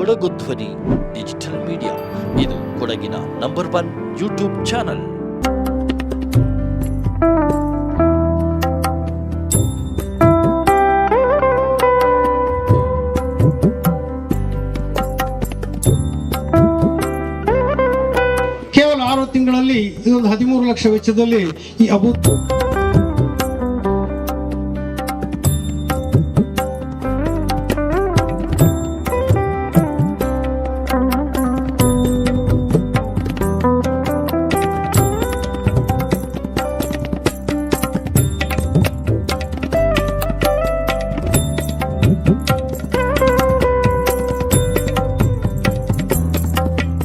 ಕೊಡಗು ಧ್ವನಿ digital media ಇದು ಕೊಡಗಿನ ನಂಬರ್ ಒನ್ ಯೂಟ್ಯೂಬ್ ಚಾನಲ್ ಕೇವಲ ಆರು ತಿಂಗಳಲ್ಲಿ ಇದೊಂದು ಹದಿಮೂರು ಲಕ್ಷ ವೆಚ್ಚದಲ್ಲಿ ಈ ಅಭೂ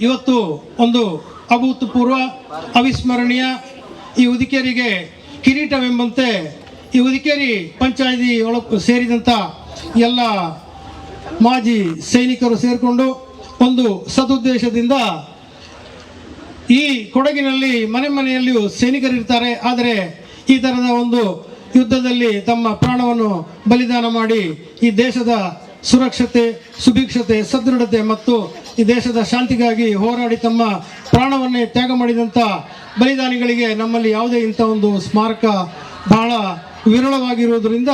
ಇವತ್ತು ಒಂದು ಅಭೂತಪೂರ್ವ ಅವಿಸ್ಮರಣೀಯ ಈ ಉದಿಕೇರಿಗೆ ಕಿರೀಟವೆಂಬಂತೆ ಈ ಉದಿಕೇರಿ ಪಂಚಾಯಿತಿ ಒಳ ಸೇರಿದಂಥ ಎಲ್ಲ ಮಾಜಿ ಸೈನಿಕರು ಸೇರಿಕೊಂಡು ಒಂದು ಸದುದ್ದೇಶದಿಂದ ಈ ಕೊಡಗಿನಲ್ಲಿ ಮನೆ ಮನೆಯಲ್ಲಿಯೂ ಸೈನಿಕರಿರ್ತಾರೆ ಆದರೆ ಈ ಥರದ ಒಂದು ಯುದ್ಧದಲ್ಲಿ ತಮ್ಮ ಪ್ರಾಣವನ್ನು ಬಲಿದಾನ ಮಾಡಿ ಈ ದೇಶದ ಸುರಕ್ಷತೆ, ಸುಭಿಕ್ಷತೆ, ಸದೃಢತೆ ಮತ್ತು ಈ ದೇಶದ ಶಾಂತಿಗಾಗಿ ಹೋರಾಡಿ ತಮ್ಮ ಪ್ರಾಣವನ್ನೇ ತ್ಯಾಗ ಮಾಡಿದಂಥ ಬಲಿದಾನಿಗಳಿಗೆ ನಮ್ಮಲ್ಲಿ ಯಾವುದೇ ಇಂಥ ಒಂದು ಸ್ಮಾರಕ ಬಹಳ ವಿರಳವಾಗಿರುವುದರಿಂದ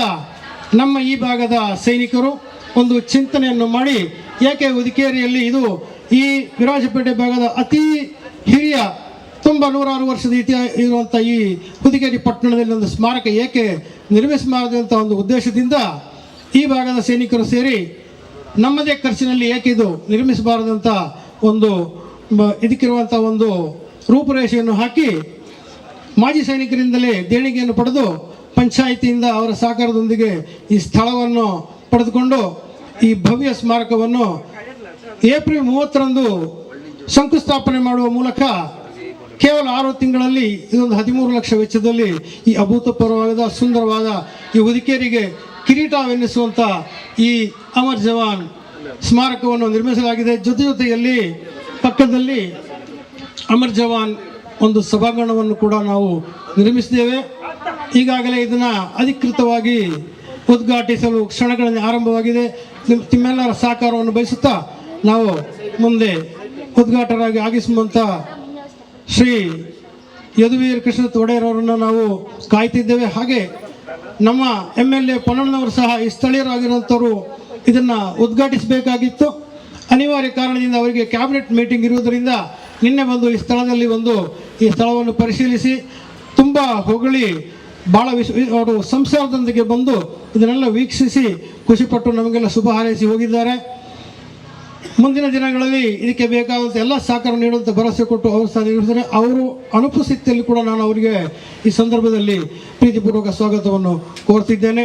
ನಮ್ಮ ಈ ಭಾಗದ ಸೈನಿಕರು ಒಂದು ಚಿಂತನೆಯನ್ನು ಮಾಡಿ ಯಾಕೆ ಉದಿಕೇರಿಯಲ್ಲಿ ಇದು ಈ ವಿರಾಜಪೇಟೆ ಭಾಗದ ಅತಿ ಹಿರಿಯ, ತುಂಬ ನೂರಾರು ವರ್ಷದ ಇತಿಹಾಸ ಇರುವಂಥ ಈ ಹುದಿಕೇರಿ ಪಟ್ಟಣದಲ್ಲಿ ಒಂದು ಸ್ಮಾರಕ ಏಕೆ ಅಂತ ಒಂದು ಉದ್ದೇಶದಿಂದ ಈ ಭಾಗದ ಸೈನಿಕರು ಸೇರಿ ನಮ್ಮದೇ ಖರ್ಚಿನಲ್ಲಿ ಏಕೆ ಇದು ನಿರ್ಮಿಸಬಾರದಂತ ಒಂದು ಇದಕ್ಕಿರುವಂಥ ಒಂದು ರೂಪುರೇಷೆಯನ್ನು ಹಾಕಿ ಮಾಜಿ ಸೈನಿಕರಿಂದಲೇ ದೇಣಿಗೆಯನ್ನು ಪಡೆದು ಪಂಚಾಯಿತಿಯಿಂದ ಅವರ ಸಹಕಾರದೊಂದಿಗೆ ಈ ಸ್ಥಳವನ್ನು ಪಡೆದುಕೊಂಡು ಈ ಭವ್ಯ ಸ್ಮಾರಕವನ್ನು ಏಪ್ರಿಲ್ ಮೂವತ್ತರಂದು ಶಂಕುಸ್ಥಾಪನೆ ಮಾಡುವ ಮೂಲಕ ಕೇವಲ ಆರು ತಿಂಗಳಲ್ಲಿ, ಇದೊಂದು ಹದಿಮೂರು ಲಕ್ಷ ವೆಚ್ಚದಲ್ಲಿ ಈ ಅಭೂತಪೂರ್ವವಾದ, ಸುಂದರವಾದ ಈ ಹುದಿಕೇರಿಗೆ ಕಿರೀಟವೆನ್ನಿಸುವಂಥ ಈ ಅಮರ್ ಜವಾನ್ ಸ್ಮಾರಕವನ್ನು ನಿರ್ಮಿಸಲಾಗಿದೆ. ಜೊತೆ ಜೊತೆಯಲ್ಲಿ ಪಕ್ಕದಲ್ಲಿ ಅಮರ್ ಜವಾನ್ ಒಂದು ಸಭಾಂಗಣವನ್ನು ಕೂಡ ನಾವು ನಿರ್ಮಿಸಿದ್ದೇವೆ. ಈಗಾಗಲೇ ಇದನ್ನು ಅಧಿಕೃತವಾಗಿ ಉದ್ಘಾಟಿಸಲು ಕ್ಷಣಗಳಲ್ಲಿ ಆರಂಭವಾಗಿದೆ. ನಿಮ್ಮೆಲ್ಲರ ಸಹಕಾರವನ್ನು ಬಯಸುತ್ತಾ ನಾವು ಮುಂದೆ ಉದ್ಘಾಟಕರಾಗಿ ಆಗಿಸುವಂಥ ಶ್ರೀ ಯದುವೀರ್ ಕೃಷ್ಣ ಒಡೆಯರ್ ಅವರನ್ನು ನಾವು ಕಾಯ್ತಿದ್ದೇವೆ. ಹಾಗೆ ನಮ್ಮ ಎಂ ಎಲ್ ಎ ಪೊನ್ನಣ್ಣವರು ಸಹ ಈ ಸ್ಥಳೀಯರಾಗಿರುವಂಥವರು ಇದನ್ನು ಉದ್ಘಾಟಿಸಬೇಕಾಗಿತ್ತು. ಅನಿವಾರ್ಯ ಕಾರಣದಿಂದ ಅವರಿಗೆ ಕ್ಯಾಬಿನೆಟ್ ಮೀಟಿಂಗ್ ಇರುವುದರಿಂದ ನಿನ್ನೆ ಬಂದು ಈ ಸ್ಥಳದಲ್ಲಿ ಒಂದು ಈ ಸ್ಥಳವನ್ನು ಪರಿಶೀಲಿಸಿ, ತುಂಬ ಹೊಗಳಿ ಭಾಳ ವಿಶ್ ಅವರು ಸಂಸಾರದೊಂದಿಗೆ ಬಂದು ಇದನ್ನೆಲ್ಲ ವೀಕ್ಷಿಸಿ ಖುಷಿಪಟ್ಟು ನಮಗೆಲ್ಲ ಶುಭ ಹಾರೈಸಿ ಹೋಗಿದ್ದಾರೆ. ಮುಂದಿನ ದಿನಗಳಲ್ಲಿ ಇದಕ್ಕೆ ಬೇಕಾದಂಥ ಎಲ್ಲ ಸಹಕಾರ ನೀಡುವಂಥ ಭರವಸೆ ಕೊಟ್ಟು ಅವರು ನಿರ್ವಹಿಸಿದರೆ ಅವರು ಅನುಪಸ್ಥಿತಿಯಲ್ಲಿ ಕೂಡ ನಾನು ಅವರಿಗೆ ಈ ಸಂದರ್ಭದಲ್ಲಿ ಪ್ರೀತಿಪೂರ್ವಕ ಸ್ವಾಗತವನ್ನು ಕೋರ್ತಿದ್ದೇನೆ.